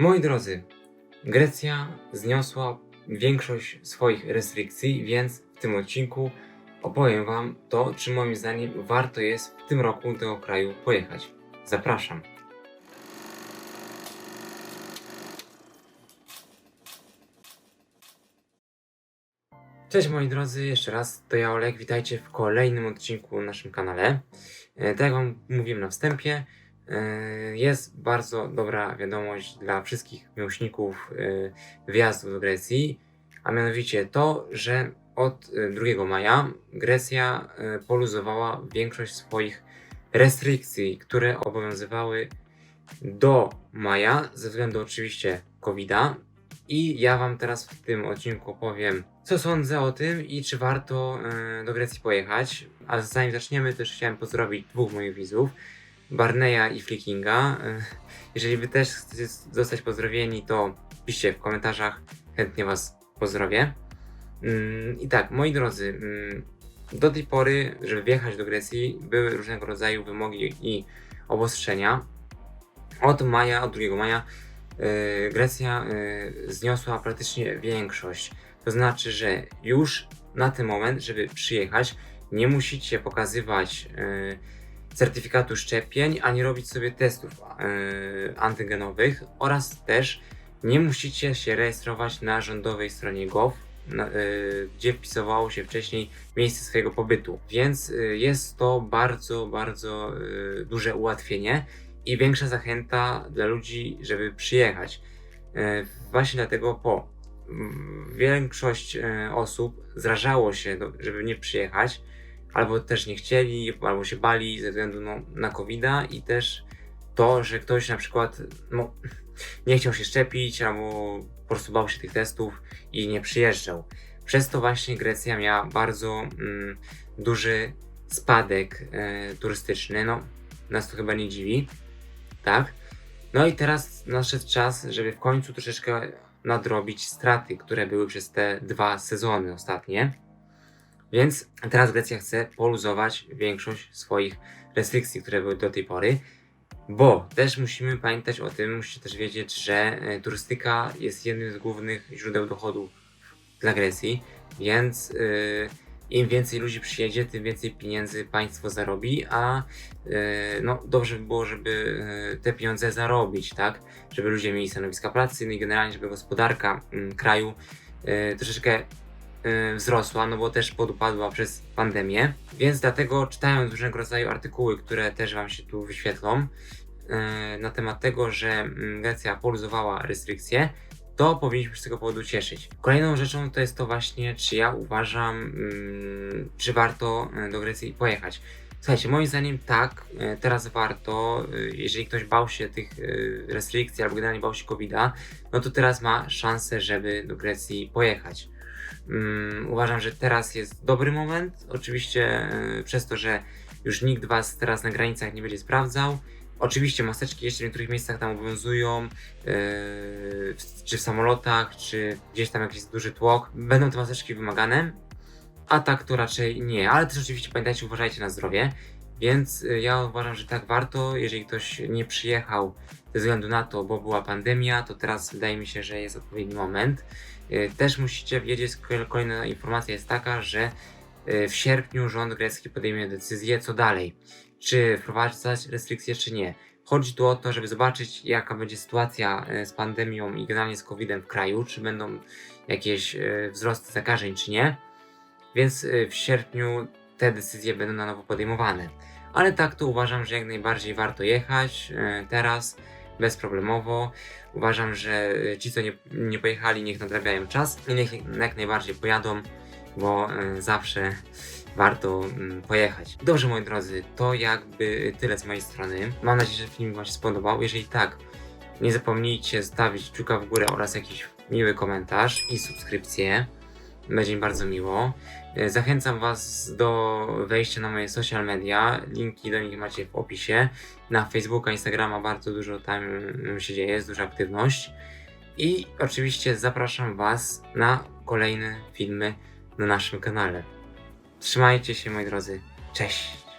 Moi drodzy, Grecja zniosła większość swoich restrykcji, więc w tym odcinku opowiem Wam to, czy moim zdaniem warto jest w tym roku do tego kraju pojechać. Zapraszam. Cześć moi drodzy, jeszcze raz to ja Olek, witajcie w kolejnym odcinku na naszym kanale. E, Tak jak Wam mówiłem na wstępie, jest bardzo dobra wiadomość dla wszystkich miłośników e, wyjazdu do Grecji, a mianowicie to, że od e, 2 maja Grecja e, poluzowała większość swoich restrykcji, które obowiązywały do maja, ze względu oczywiście COVID-a. I ja Wam teraz w tym odcinku powiem, co sądzę o tym i czy warto e, do Grecji pojechać. A zanim zaczniemy, też chciałem pozdrowić dwóch moich widzów, Barneya i Flickinga. E, jeżeli Wy też chcecie zostać pozdrowieni, to piszcie w komentarzach, chętnie Was pozdrowię. Mm, I tak, moi drodzy, mm, do tej pory, żeby wjechać do Grecji, były różnego rodzaju wymogi i obostrzenia. Od maja, od 2 maja yy, Grecja yy, zniosła praktycznie większość. To znaczy, że już na ten moment, żeby przyjechać, nie musicie pokazywać certyfikatu szczepień, ani robić sobie testów yy, antygenowych oraz też nie musicie się rejestrować na rządowej stronie gov, na, yy, gdzie wpisywało się wcześniej miejsce swojego pobytu. Więc yy, jest to bardzo, bardzo yy, duże ułatwienie i większa zachęta dla ludzi, żeby przyjechać. E, Właśnie dlatego po większość e, osób zrażało się, do- żeby nie przyjechać, albo też nie chcieli, albo się bali ze względu no, na covid i też to, że ktoś na przykład no, nie chciał się szczepić, albo po prostu bał się tych testów i nie przyjeżdżał. Przez to właśnie Grecja miała bardzo mm, duży spadek e, turystyczny. No, nas to chyba nie dziwi. Tak. No i teraz nadszedł czas, żeby w końcu troszeczkę nadrobić straty, które były przez te dwa sezony ostatnie. Więc teraz Grecja chce poluzować większość swoich restrykcji, które były do tej pory. Bo też musimy pamiętać o tym, musicie też wiedzieć, że e, turystyka jest jednym z głównych źródeł dochodu dla Grecji, więc y, im więcej ludzi przyjedzie, tym więcej pieniędzy państwo zarobi, a e, no dobrze by było, żeby e, te pieniądze zarobić, tak? Żeby ludzie mieli stanowiska pracy, no i generalnie, żeby gospodarka mm, kraju e, troszeczkę wzrosła, no bo też podupadła przez pandemię. Więc dlatego czytając różnego rodzaju artykuły, które też Wam się tu wyświetlą, e, na temat tego, że mm, Grecja poluzowała restrykcje, to powinniśmy się z tego powodu cieszyć. Kolejną rzeczą to jest to właśnie, czy ja uważam, mm, czy warto e, do Grecji pojechać. Słuchajcie, moim zdaniem tak, teraz warto, jeżeli ktoś bał się tych restrykcji albo generalnie bał się covid no to teraz ma szansę, żeby do Grecji pojechać. Mm, uważam, że teraz jest dobry moment. Oczywiście e, przez to, że już nikt was teraz na granicach nie będzie sprawdzał. Oczywiście maseczki jeszcze w niektórych miejscach tam obowiązują, yy, czy w samolotach, czy gdzieś tam jakiś duży tłok. Będą te maseczki wymagane, a tak to raczej nie. Ale też oczywiście pamiętajcie, uważajcie na zdrowie. Więc y, ja uważam, że tak warto, jeżeli ktoś nie przyjechał ze względu na to, bo była pandemia, to teraz wydaje mi się, że jest odpowiedni moment. Y, Też musicie wiedzieć, kol- kolejna informacja jest taka, że y, w sierpniu rząd grecki podejmie decyzję, co dalej. Czy wprowadzać restrykcje, czy nie. Chodzi tu o to, żeby zobaczyć, jaka będzie sytuacja z pandemią i generalnie z COVID-em w kraju, czy będą jakieś wzrosty zakażeń, czy nie. Więc w sierpniu te decyzje będą na nowo podejmowane. Ale tak to uważam, że jak najbardziej warto jechać y, teraz bezproblemowo. Uważam, że y, ci, co nie, nie pojechali, niech nadrabiają czas i niech jak najbardziej pojadą, bo y, zawsze warto mm, pojechać. Dobrze, moi drodzy, to jakby tyle z mojej strony. Mam nadzieję, że film Wam się spodobał. Jeżeli tak, nie zapomnijcie zostawić kciuka w górę oraz jakiś miły komentarz i subskrypcję. Będzie mi bardzo miło. E, Zachęcam Was do wejścia na moje social media. Linki do nich macie w opisie. Na Facebooka, Instagrama bardzo dużo tam się dzieje, jest duża aktywność. I oczywiście zapraszam Was na kolejne filmy na naszym kanale. Trzymajcie się moi drodzy. Cześć!